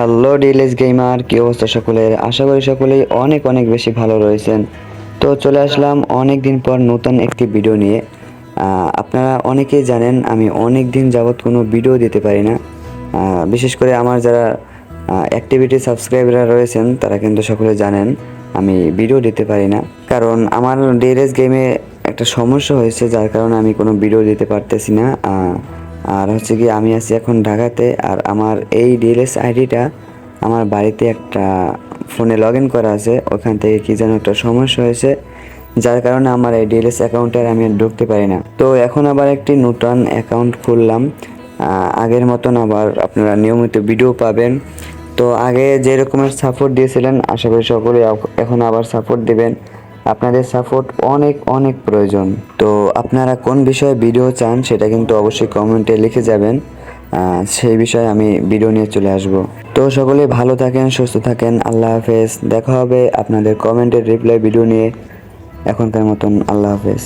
Hello DLS gamer কি অবস্থা সকলের? আশা করি সকলেই অনেক অনেক বেশি ভালো রয়েছেন। তো চলে আসলাম অনেক দিন পর নতুন একটি ভিডিও নিয়ে। আপনারা অনেকেই জানেন আমি অনেক দিন যাবৎ কোনো ভিডিও দিতে পারি না। বিশেষ করে আমার যারা অ্যাক্টিভিটি সাবস্ক্রাইবাররা রয়েছেন, তারা কিন্তু সকলে জানেন আমি ভিডিও দিতে পারি না। কারণ আমার ডিএলএস গেমে একটা সমস্যা হয়েছে, যার কারণে আমি কোনো ভিডিও দিতে পারতেছি না। আর হচ্ছে কি আমি আছি এখন ঢাকাতে, আর আমার এই ডিএলএস আইডিটা আমার বাড়িতে একটা ফোনে লগ ইন করা আছে। ওখান থেকে কি যেন একটা সমস্যা হয়েছে, যার কারণে আমার এই ডিএলএস অ্যাকাউন্টে আমি আর ঢুকতে পারি না। তো এখন আবার একটি নতুন অ্যাকাউন্ট খুললাম। আগের মতন আবার আপনারা নিয়মিত ভিডিও পাবেন। তো আগে যে রকমের সাপোর্ট দিয়েছিলেন, আশা করি সকলে এখন আবার সাপোর্ট দিবেন। আপনাদের সাপোর্ট অনেক অনেক প্রয়োজন। তো আপনারা কোন বিষয়ে ভিডিও চান সেটা কিন্তু অবশ্যই কমেন্টে লিখে যাবেন। সেই বিষয়ে আমি ভিডিও নিয়ে চলে আসব। তো সকলে ভালো থাকেন, সুস্থ থাকেন, আল্লাহ হাফেজ। দেখা হবে আপনাদের কমেন্টের রিপ্লাই ভিডিও নিয়ে এখনকার মতন। আল্লাহ হাফেজ।